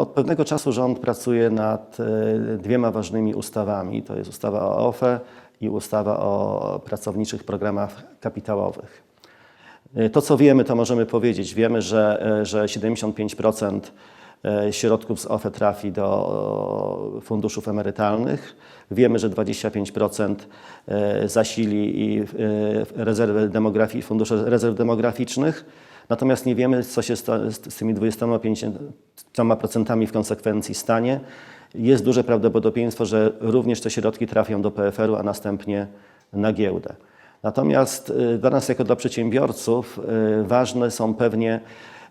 Od pewnego czasu rząd pracuje nad e, dwiema ważnymi ustawami. To jest ustawa o OFE i ustawa o pracowniczych programach kapitałowych. E, To, co wiemy, to możemy powiedzieć. Wiemy, że, e, że 75% e, środków z OFE trafi do funduszów emerytalnych. Wiemy, że 25% e, zasili i rezerwy demografii, fundusze rezerw demograficznych. Natomiast nie wiemy, co się z tymi 25% w konsekwencji stanie. Jest duże prawdopodobieństwo, że również te środki trafią do PFR-u, a następnie na giełdę. Natomiast y, dla nas, jako dla przedsiębiorców, y, ważne są pewnie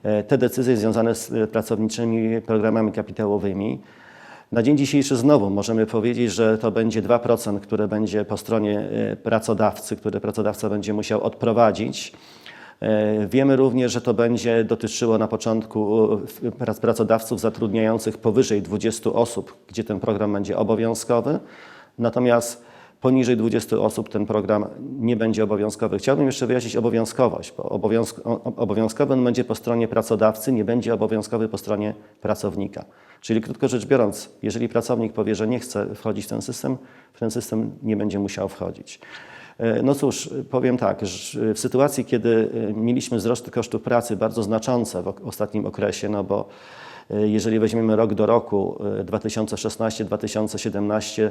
e, te decyzje związane z y, pracowniczymi programami kapitałowymi. Na dzień dzisiejszy znowu możemy powiedzieć, że to będzie 2%, które będzie po stronie pracodawcy, które pracodawca będzie musiał odprowadzić. E, Wiemy również, że to będzie dotyczyło na początku prac- pracodawców zatrudniających powyżej 20 osób, gdzie ten program będzie obowiązkowy. Natomiast poniżej 20 osób ten program nie będzie obowiązkowy. Chciałbym jeszcze wyjaśnić obowiązkowość, bo obowiązk, obowiązkowy on będzie po stronie pracodawcy, nie będzie obowiązkowy po stronie pracownika. Czyli krótko rzecz biorąc, jeżeli pracownik powie, że nie chce wchodzić w ten system, w ten system nie będzie musiał wchodzić. E, No cóż, powiem tak, w sytuacji, kiedy e, mieliśmy wzrosty kosztów pracy bardzo znaczące w ostatnim okresie, no bo e, jeżeli weźmiemy rok do roku, e, 2016-2017,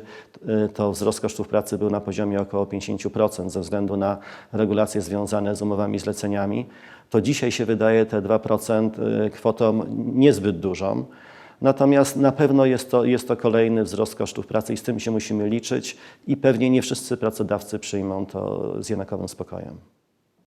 e, to wzrost kosztów pracy był na poziomie około 50% ze względu na regulacje związane z umowami zleceniami, to dzisiaj się wydaje te 2% e, kwotą niezbyt dużą. Natomiast na pewno jest to, jest to kolejny wzrost kosztów pracy i z tym się musimy liczyć i pewnie nie wszyscy pracodawcy przyjmą to z jednakowym spokojem.